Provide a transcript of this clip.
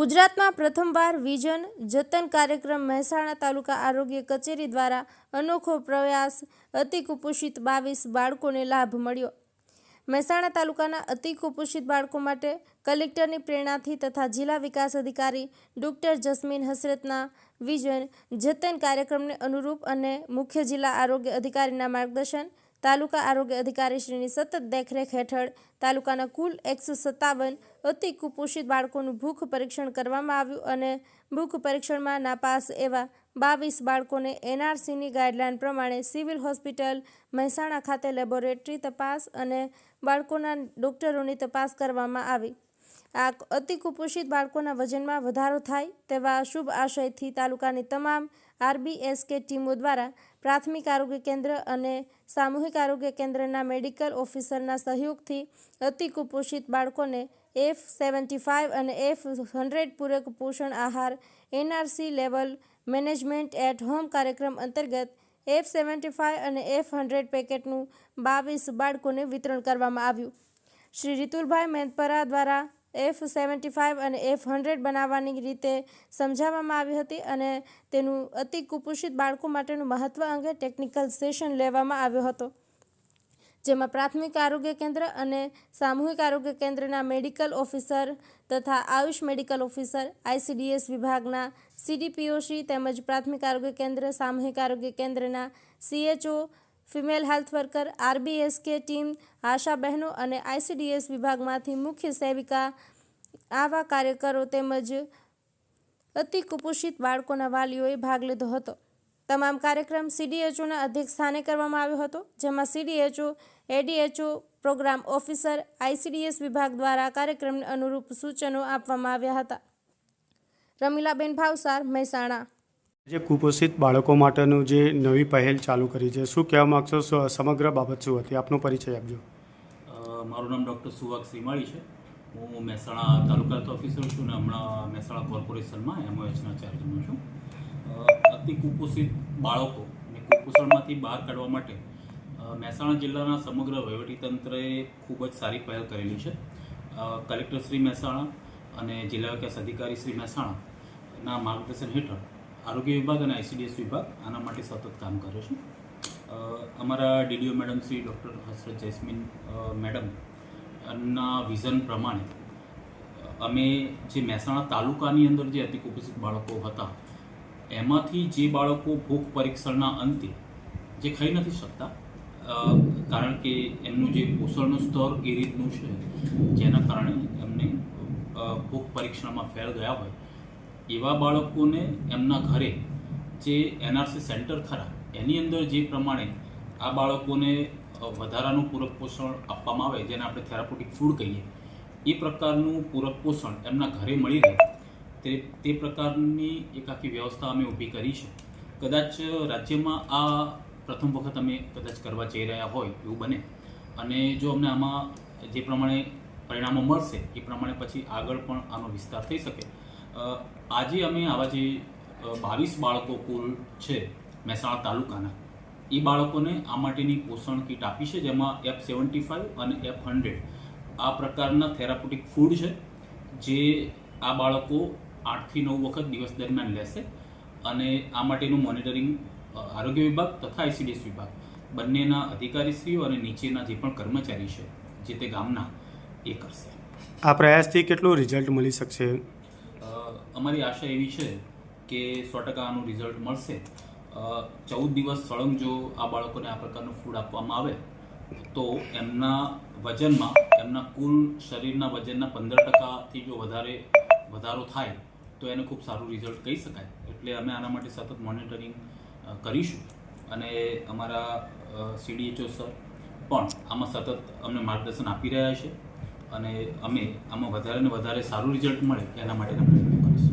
ગુજરાતમાં પ્રથમવાર વિઝન જતન કાર્યક્રમ મહેસાણા તાલુકા આરોગ્ય કચેરી દ્વારા અનોખો પ્રયાસ અતિ કુપોષિત બાવીસ બાળકોને લાભ મળ્યો. મહેસાણા તાલુકાના અતિ કુપોષિત બાળકો માટે કલેક્ટરની પ્રેરણાથી તથા જિલ્લા વિકાસ અધિકારી ડૉક્ટર જસ્મીન હસરતના વિઝન જતન કાર્યક્રમને અનુરૂપ અને મુખ્ય જિલ્લા આરોગ્ય અધિકારીના માર્ગદર્શન તાલુકા આરોગ્ય અધિકારીશ્રીની સતત દેખરેખ હેઠળ તાલુકાના કુલ એકસો સત્તાવન અતિ કુપોષિત બાળકોનું ભૂખ પરીક્ષણ કરવામાં આવ્યું અને ભૂખ પરીક્ષણમાં નાપાસ એવા બાવીસ બાળકોને એનઆરસીની ગાઈડલાઇન પ્રમાણે સિવિલ હોસ્પિટલ, મહેસાણા ખાતે લેબોરેટરી તપાસ અને બાળકોના ડોક્ટરોની તપાસ કરવામાં આવી. આ અતિ કુપોષિત બાળકોના વજનમાં વધારો થાય તેવા શુભ આશયથી તાલુકાની તમામ આરબીએસકે ટીમો દ્વારા પ્રાથમિક આરોગ્ય કેન્દ્ર અને સામૂહિક આરોગ્ય કેન્દ્રના મેડિકલ ઓફિસરના સહયોગથી અતિ કુપોષિત બાળકોને એફ સેવન્ટી ફાઇવ અને એફ હંડ્રેડ પૂરક પોષણ આહાર NRC level management at home કાર્યક્રમ અંતર્ગત એફ સેવન્ટી ફાઇવ અને એફ હંડ્રેડ પેકેટનું બાવીસ બાળકોને વિતરણ કરવામાં આવ્યું. શ્રી રીતુલભાઈ મેંદપરા દ્વારા એફ સેવન્ટી ફાઇવ અને એફ હંડ્રેડ બનાવવાની રીતે સમજાવવામાં આવી હતી અને તેનું અતિ કુપોષિત બાળકો માટેનું મહત્ત્વ અંગે ટેકનિકલ સેશન લેવામાં આવ્યો હતો. જેમાં પ્રાથમિક આરોગ્ય કેન્દ્ર અને સામૂહિક આરોગ્ય કેન્દ્રના મેડિકલ ઓફિસર તથા આયુષ મેડિકલ ઓફિસર આઈસીડીએસ વિભાગના સીડીપીઓશ્રી તેમજ પ્રાથમિક આરોગ્ય કેન્દ્ર, સામૂહિક આરોગ્ય કેન્દ્રના CHO female health worker, RBSK team, ASHA બહેનો અને આઈસીડીએસ વિભાગમાંથી મુખ્ય સેવિકા આવા કાર્યકરો તેમજ અતિ કુપોષિત બાળકોના વાલીઓએ ભાગ લીધો હતો. તમામ કાર્યક્રમ સીડીએચઓના અધ્યક્ષ સ્થાને કરવામાં આવ્યો હતો, જેમાં CDHO, ADHO, programme officer, ICDS વિભાગ દ્વારા કાર્યક્રમને અનુરૂપ સૂચનો આપવામાં આવ્યા હતા. રમીલાબેન ભાવસાર, મહેસાણા. જે કુપોષિત બાળકો માટેનું જે નવી પહેલ ચાલુ કરી છે, શું કહેવા માગશો? સમગ્ર બાબત શું હતી? આપનો પરિચય આપજો. મારું નામ ડૉક્ટર સુવાગ શ્રીમાળી છે. હું મહેસાણા તાલુકા હેલ્થ ઓફિસર છું ને હમણાં મહેસાણા કોર્પોરેશનમાં એમઓએચના ચાર્જમાં છું. અતિ કુપોષિત બાળકો અને કુપોષણમાંથી બહાર કાઢવા માટે મહેસાણા જિલ્લાના સમગ્ર વહીવટીતંત્રએ ખૂબ જ સારી પહેલ કરેલી છે. કલેક્ટર શ્રી મહેસાણા અને જિલ્લા વિકાસ અધિકારી શ્રી મહેસાણાના માર્ગદર્શન હેઠળ આરોગ્ય વિભાગ અને આઈસીડીએસ વિભાગ આના માટે સતત કામ કરે છે. અમારા DDO madam Shri doctor Hasrat Jasmine madam, ના વિઝન પ્રમાણે, અમે જે મહેસાણા તાલુકાની અંદર જે અતિકુપોષિત બાળકો હતા, એમાંથી જે બાળકો ભૂખ પરીક્ષણના અંતે, જે ખાઈ નથી શકતા કારણ કે એમનું જે પોષણનું સ્તર એ રીતનું છે, જેના કારણે એમને ભૂખ પરીક્ષણમાં ફેલ ગયા હોય એવા બાળકોને એમના ઘરે જે એનઆરસી સેન્ટર ખરા, એની અંદર જે પ્રમાણે આ બાળકોને વધારાનું પૂરક પોષણ આપવામાં આવે, જેને આપણે થેરાપોટિક ફૂડ કહીએ, એ પ્રકારનું પૂરક પોષણ એમના ઘરે મળી રહે, તે તે પ્રકારની એક આખી વ્યવસ્થા અમે ઊભી કરી છે. કદાચ રાજ્યમાં આ પ્રથમ વખત અમે કદાચ કરવા જઈ રહ્યા હોય એવું બને, અને જો અમને આમાં જે પ્રમાણે પરિણામો મળશે, એ પ્રમાણે પછી આગળ પણ આનો વિસ્તાર થઈ શકે આજે અમે આવા જે બાવીસ બાળકો કુલ છે, મહેસાણા તાલુકાના, એ બાળકોને આ માટેની પોષણ કીટ આપી છે, જેમાં એફ સેવન્ટી ફાઇવ અને એફ હંડ્રેડ. આ પ્રકારના થેરાપોટિક ફૂડ છે, જે આ બાળકો આઠથી નવ વખત દિવસ દરમિયાન લેશે અને આ માટેનું મોનિટરિંગ આરોગ્ય વિભાગ તથા આઈસીડીએસ વિભાગ, બંનેના અધિકારીશ્રીઓ અને નીચેના જે પણ કર્મચારી છે, જે તે ગામના એ કરશે. આ પ્રયાસથી કેટલું રિઝલ્ટ મળી શકશે? અમારી આશા એવી છે કે સો ટકા આનું રિઝલ્ટ મળશે ચૌદ દિવસ સળંગ જો આ બાળકોને આ પ્રકારનું ફૂડ આપવામાં આવે, તો એમના વજનમાં, એમના કુલ શરીરના વજનના પંદર ટકાથી જો વધારે, વધારો થાય, તો એને ખૂબ સારું રિઝલ્ટ કહી શકાય. એટલે અમે આના માટે સતત મોનિટરિંગ કરીશું. અને અમારા સીડીએચઓ સર પણ આમાં સતત અમને માર્ગદર્શન આપી રહ્યા છે. અને અમે આમાં વધારે ને વધારે સારું રિઝલ્ટ મળે એના માટેના પ્રયત્નો કરીશું.